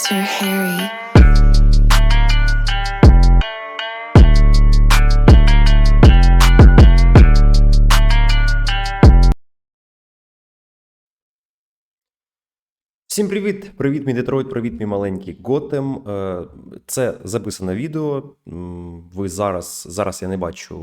Mr. Harry. Всім привіт! Привіт, мій Детройт, привіт, мій маленький Готем. Е, Це записане відео. Ви зараз, зараз я не бачу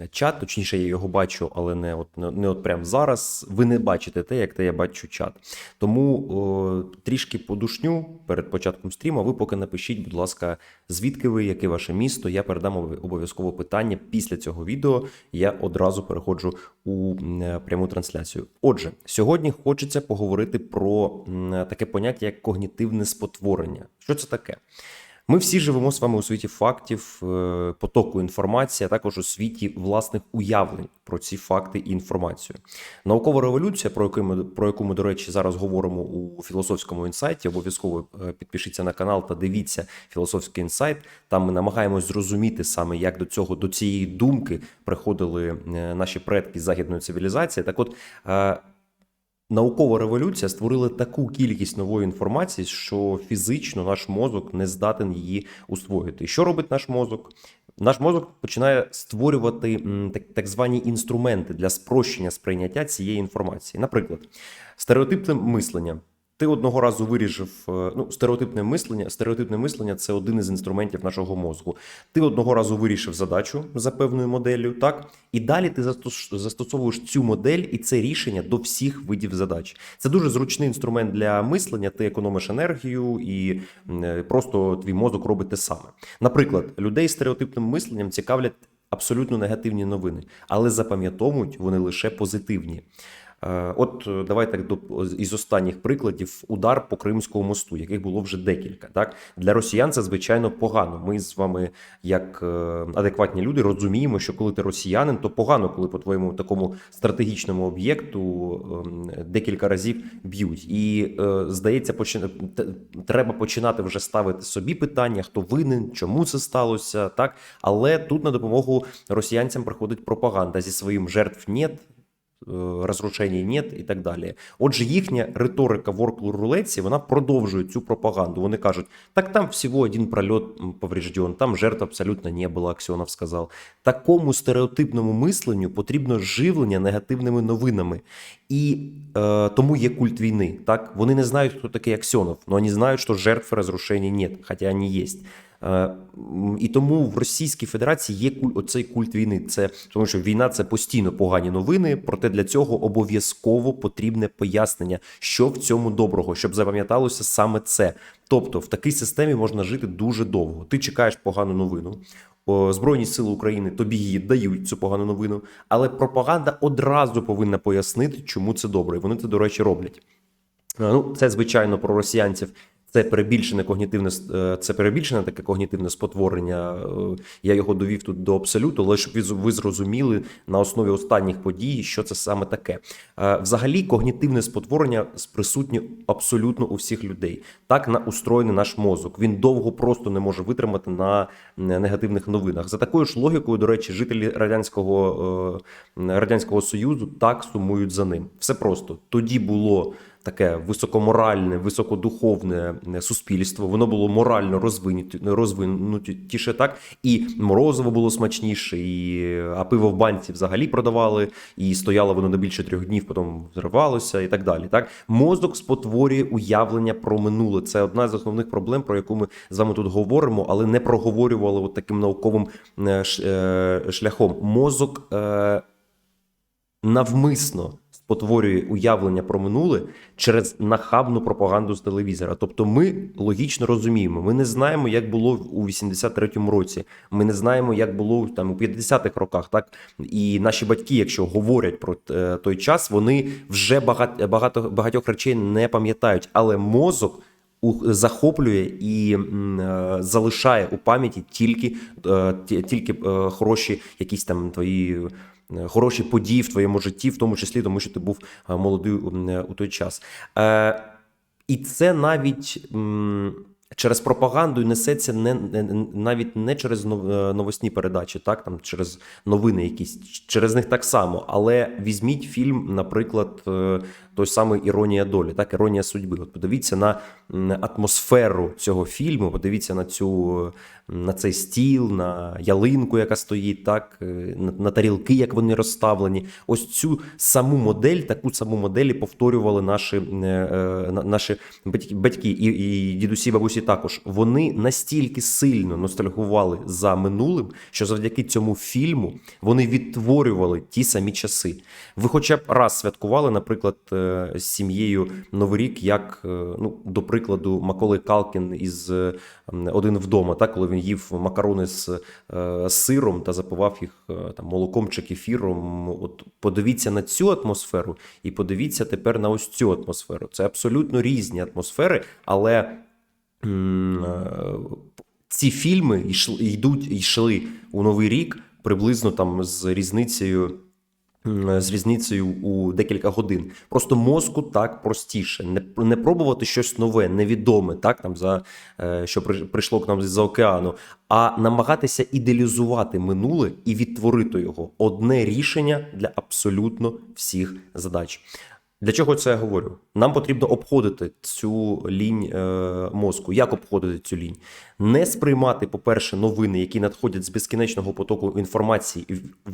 е, чат, точніше, я його бачу, але не от, не, от прямо зараз. Ви не бачите те, як те я бачу чат. Тому трішки подушню перед початком стріму. Ви поки напишіть, будь ласка, звідки ви, яке ваше місто. Я передам обов- обов'язково питання після цього відео. Я одразу переходжу у е, пряму трансляцію. Отже, сьогодні хочеться поговорити про таке поняття, як когнітивне спотворення. Що це таке? Ми всі живемо з вами у світі фактів, е, потоку інформації, а також у світі власних уявлень про ці факти і інформацію. Наукова революція, про яку ми про яку ми, до речі, зараз говоримо у філософському інсайті. Обов'язково е, підпишіться на канал та дивіться філософський інсайт. Там ми намагаємось зрозуміти саме, як до цього до цієї думки приходили е, наші предки з західної цивілізації. Так, от. Наукова революція створила таку кількість нової інформації, що фізично наш мозок не здатен її усвоїти. Що робить наш мозок? Наш мозок починає створювати так звані інструменти для спрощення сприйняття цієї інформації. Наприклад, стереотипне мислення. Ти одного разу вирішив е, ну, стереотипне мислення. Стереотипне мислення це один із інструментів нашого мозку. Ти одного разу вирішив задачу за певною моделлю, так і далі ти застос- застосовуєш цю модель і це рішення до всіх видів задач. Це дуже зручний інструмент для мислення. Ти економиш енергію і е, просто твій мозок робить те саме. Наприклад, людей з стереотипним мисленням цікавлять абсолютно негативні новини, але запам'ятовують вони лише позитивні. Е, От е, давай так до із останніх прикладів удар по Кримському мосту, яких було вже декілька. Так для росіян це звичайно погано. Ми з вами, як е, адекватні люди, розуміємо, що коли ти росіянин, то погано, коли по твоєму такому стратегічному об'єкту ем, декілька разів б'ють. І здається, почи- т- треба починати вже ставити собі питання, хто винен, чому це сталося, так але тут на допомогу росіянцям приходить пропаганда зі своїм жертв нет, э, разрушений нет і так далі. Отже, їхня риторика в орклу-рулетці, вона продовжує цю пропаганду. Вони кажуть, так там всього один прольот поврежден, там жертв абсолютно не було, Аксьонов сказав. Такому стереотипному мисленню потрібно живлення негативними новинами. І е, тому є культ війни. Так? Вони не знають, хто такий Аксьонов, але вони знають, що жертв разрушений нет, хоча вони є. Е, І тому в Російській Федерації є куль, оцей культ війни. Це тому, що війна це постійно погані новини. Проте для цього обов'язково потрібне пояснення, що в цьому доброго, щоб запам'яталося саме це. Тобто, в такій системі можна жити дуже довго. Ти чекаєш погану новину. Збройні сили України тобі її дають цю погану новину, але пропаганда одразу повинна пояснити, чому це добре. І вони це, до речі, роблять. Е, Ну, це звичайно про росіянців. Це перебільшене когнітивне е, це перебільшене таке когнітивне спотворення. Е, Я його довів тут до абсолюту, але щоб ви зрозуміли на основі останніх подій, що це саме таке. Е, Взагалі, когнітивне спотворення присутнє абсолютно у всіх людей. Так на устроєний наш мозок. Він довго просто не може витримати на негативних новинах. За такою ж логікою, до речі, жителі радянського радянського союзу так сумують за ним. Все просто тоді було таке високоморальне, високодуховне е, суспільство. Воно було морально розвинуті, розвинутіше, так і морозиво було смачніше, і а пиво в банці взагалі продавали, і стояло воно не більше трьох днів, потім зривалося і так далі. Так, мозок спотворює уявлення про минуле. Це одна з основних проблем, про яку ми з вами тут говоримо, але не проговорювали от таким науковим е, е, шляхом. Мозок. Е, навмисно спотворює уявлення про минуле через нахабну пропаганду з телевізора. Тобто, ми логічно розуміємо, ми не знаємо, як було у 83-му році. Ми не знаємо, як було там у 50-х роках. Так і наші батьки, якщо говорять про е, той час, вони вже багато багато багатьох речей не пам'ятають, але мозок. Захоплює і е, залишає у пам'яті тільки, е, тільки хороші якісь там твої хороші події в твоєму житті, в тому числі тому, що ти був е, молодий е, у той час. Е, І це навіть через пропаганду і несеться не, не навіть не через е, новосні передачі, так там через новини якісь, через них так само. Але візьміть фільм, наприклад, е, той самий Іронія долі, так, іронія судьби. От подивіться на атмосферу цього фільму, подивіться на цю е, на цей стіл, на ялинку, яка стоїть, так, на, тарілки, як вони розставлені. Ось цю саму модель, таку саму модель повторювали наші, наші батьки і, і дідусі, бабусі також. Вони настільки сильно ностальгували за минулим, що завдяки цьому фільму вони відтворювали ті самі часи. Ви хоча б раз святкували, наприклад, е, з сім'єю Новий рік, як, е, ну, до прикладу, Маколей Калкін із е, один вдома, так, коли він їв макарони з сиром та запивав їх там молоком чи кефіром. От подивіться на цю атмосферу і подивіться тепер на ось цю атмосферу. Це абсолютно різні атмосфери, але ці фільми йшли, йдуть йшли у новий рік приблизно там з різницею. З різницею у декілька годин. Просто мозку так простіше. Не, не пробувати щось нове, невідоме, так там за е, що при- прийшло к нам з-за океану, а намагатися ідеалізувати минуле і відтворити його. Одне рішення для абсолютно всіх задач. Для чого це я говорю? Нам потрібно обходити цю лінь е, мозку. Як обходити цю лінь? Не сприймати, по-перше, новини, які надходять з безкінечного потоку інформації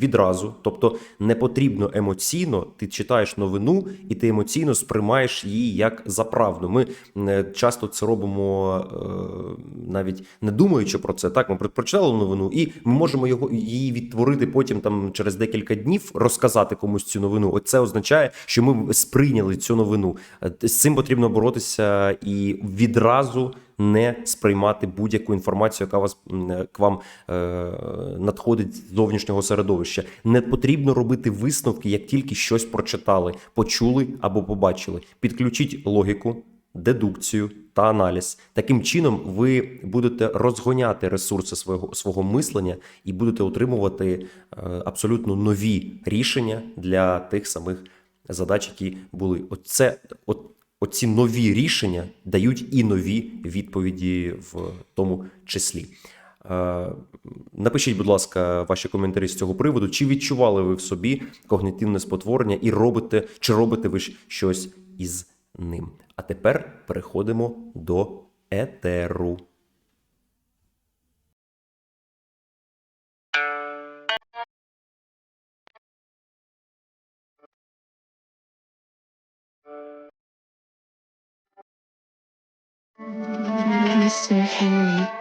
відразу. Тобто не потрібно емоційно, ти читаєш новину і ти емоційно сприймаєш її як за правду. Ми е, часто це робимо е, навіть не думаючи про це. Так, ми про- прочитали новину, і ми можемо його її відтворити потім там через декілька днів, розказати комусь цю новину. Оце означає, що ми сприйняли цю новину. Е, З цим потрібно боротися і відразу не сприймати будь-яку інформацію, яка вас е, к вам е, надходить з зовнішнього середовища. Не потрібно робити висновки, як тільки щось прочитали, почули або побачили. Підключіть логіку, дедукцію та аналіз. Таким чином, ви будете розгоняти ресурси свого свого мислення і будете отримувати е, абсолютно нові рішення для тих самих задач, які були. Оце от. Оці нові рішення дають і нові відповіді в тому числі. Е, Напишіть, будь ласка, ваші коментарі з цього приводу. Чи відчували ви в собі когнітивне спотворення і робите, чи робите ви щось із ним? А тепер переходимо до етеру. Mr. Henry.